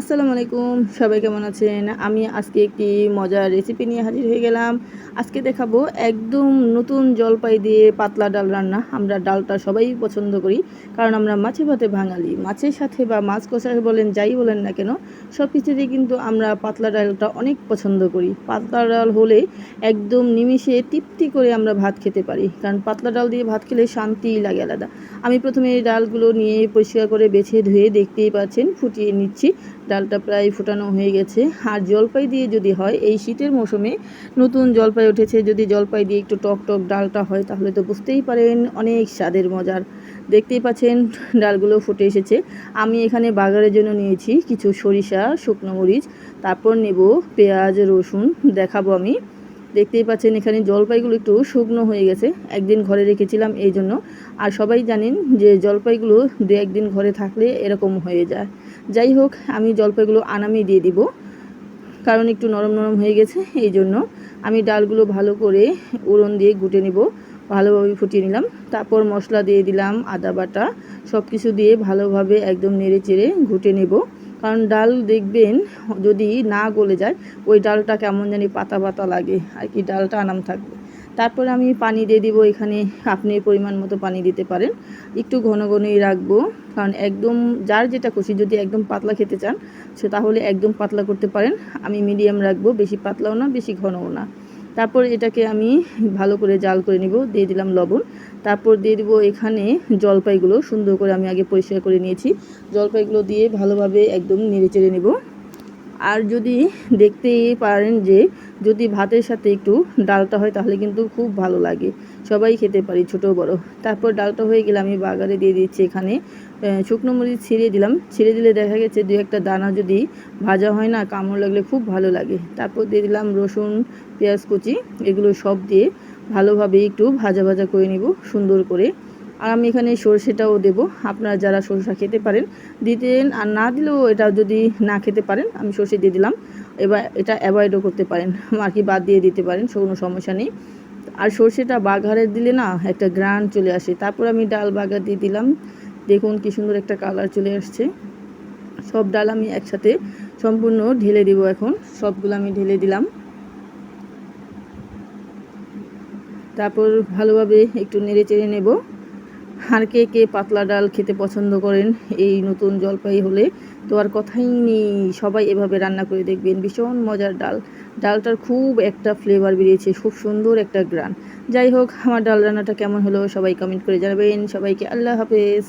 আসসালামু আলাইকুম, সবাই কেমন আছেন? আমি আজকে একটি মজার রেসিপি নিয়ে হাজির হয়ে গেলাম। আজকে দেখাবো একদম নতুন জলপাই দিয়ে পাতলা ডাল রান্না। আমরা ডালটা সবাই পছন্দ করি, কারণ আমরা মাছে ভাতে বাঙালি। মাছের সাথে বা মাছ কষা বলেন, যাই বলেন না কেন, সব কিছুতেই কিন্তু আমরা পাতলা ডালটা অনেক পছন্দ করি। পাতলা ডাল হলে একদম নিমিষে তৃপ্তি করে আমরা ভাত খেতে পারি, কারণ পাতলা ডাল দিয়ে ভাত খেলে শান্তি লাগে আলাদা। আমি প্রথমে ডালগুলো নিয়ে পরিষ্কার করে বেছে ধুয়ে দেখতেই পাচ্ছেন, ফুটিয়ে নিচ্ছি। ডালটা প্রায় ফোটানো হয়ে গেছে। আর জলপাই দিয়ে যদি হয়, এই শীতের মৌসুমে নতুন জলপাই উঠেছে। যদি জলপাই দিয়ে একটু টক টক ডালটা হয়, তাহলে তো বুঝতেই পারেন অনেক স্বাদের মজার। দেখতেই পাচ্ছেন ডালগুলো ফুটে এসেছে। আমি এখানে বাগারের জন্য নিয়েছি কিছু সরিষা, শুকনো মরিচ, তারপর নেব পেঁয়াজ, রসুন, দেখাবো আমি। দেখতেই পাচ্ছেন এখানে জলপাইগুলো একটু শুকনো হয়ে গেছে। একদিন ঘরে রেখেছিলাম এই জন্য। আর সবাই জানেন যে জলপাইগুলো দু একদিন ঘরে থাকলে এরকম হয়ে যায়। যাই হোক, আমি জলপাইগুলো আনামি দিয়ে দিব। কারণ একটু নরম নরম হয়ে গেছে, এই জন্য আমি ডালগুলো ভালো করে উড়ন দিয়ে গুটে নিব। ভালোভাবে ফুটিয়ে নিলাম। তারপর মশলা দিয়ে দিলাম আদা বাটা। সব কিছু দিয়ে ভালোভাবে একদম নেড়ে চেড়ে ঘুটে নেব। কারণ ডাল দেখবেন, যদি না গলে যায়, ওই ডালটা কেমন জানি পাতা পাতা লাগে। আর কি ডালটা আনাম থাকবে। তারপর আমি পানি দিয়ে দিব, এখানে আপনি পরিমাণ মতো পানি দিতে পারেন। একটু ঘন ঘনই রাখব, কারণ একদম যার যেটা খুশি, যদি একদম পাতলা খেতে চান, সে তাহলে একদম পাতলা করতে পারেন। আমি মিডিয়াম রাখব, বেশি পাতলাও না, বেশি ঘনও না। তারপর এটাকে আমি ভালো করে জাল করে নিব, দিয়ে দিলাম লবণ। তারপর দিয়ে দিব এখানে জলপাইগুলো, সুন্দর করে আমি আগে পরিষ্কার করে নিয়েছি। জলপাইগুলো দিয়ে ভালোভাবে একদম নেড়ে চেড়ে নেব। আর যদি দেখতে পারেন যে যদি ভাতের সাথে একটু ডালটা হয় তাহলে কিন্তু খুব ভালো লাগে। সবাই খেতে পারি, ছোট, বড়। তারপর ডালটা হয়ে গেলে আমি বাগারে দিয়ে দিচ্ছি এখানে শুকনো মরিচ ছিঁড়ে দিলাম। ছিঁড়ে দিলে দেখা গেছে দু একটা দানা যদি ভাজা হয় না, কামড় লাগলে খুব ভালো লাগে। তারপর দিয়ে দিলাম রসুন, পেঁয়াজ কুচি, এগুলো সব দিয়ে ভালোভাবে একটু ভাজা ভাজা করে নিব, সুন্দর করে। আর আমি এখানে সর্ষেটাও দেবো। আপনারা যারা সরষা খেতে পারেন দিতেন আর না দিলেও এটা যদি না খেতে পারেন, আমি সর্ষে দিয়ে দিলাম। এবার এটা অ্যাভয়েডও করতে পারেন, আর কি বাদ দিয়ে দিতে পারেন কোনো সমস্যা নেই। আর সর্ষেটা বাঘারে দিলে না একটা গ্রান চলে আসে। তারপর আমি ডাল বাগার দিয়ে দিলাম। দেখুন কি সুন্দর একটা কালার চলে আসছে। সব ডাল আমি একসাথে সম্পূর্ণ ঢেলে দিব এখন। সবগুলো আমি ঢেলে দিলাম। তারপর ভালোভাবে একটু নেড়ে চেড়ে নেব। আর কে কে পাতলা ডাল খেতে পছন্দ করেন? এই নতুন জলপাই হলে তো আর কথাই নেই। সবাই এভাবে রান্না করে দেখবেন। ভীষণ মজার ডাল। ডালটার খুব একটা ফ্লেভার বেরিয়েছে, খুব সুন্দর একটা গ্রান। যাই হোক, আমার ডাল রান্নাটা কেমন হলো সবাই কমেন্ট করে জানাবেন। সবাইকে আল্লাহ হাফেজ।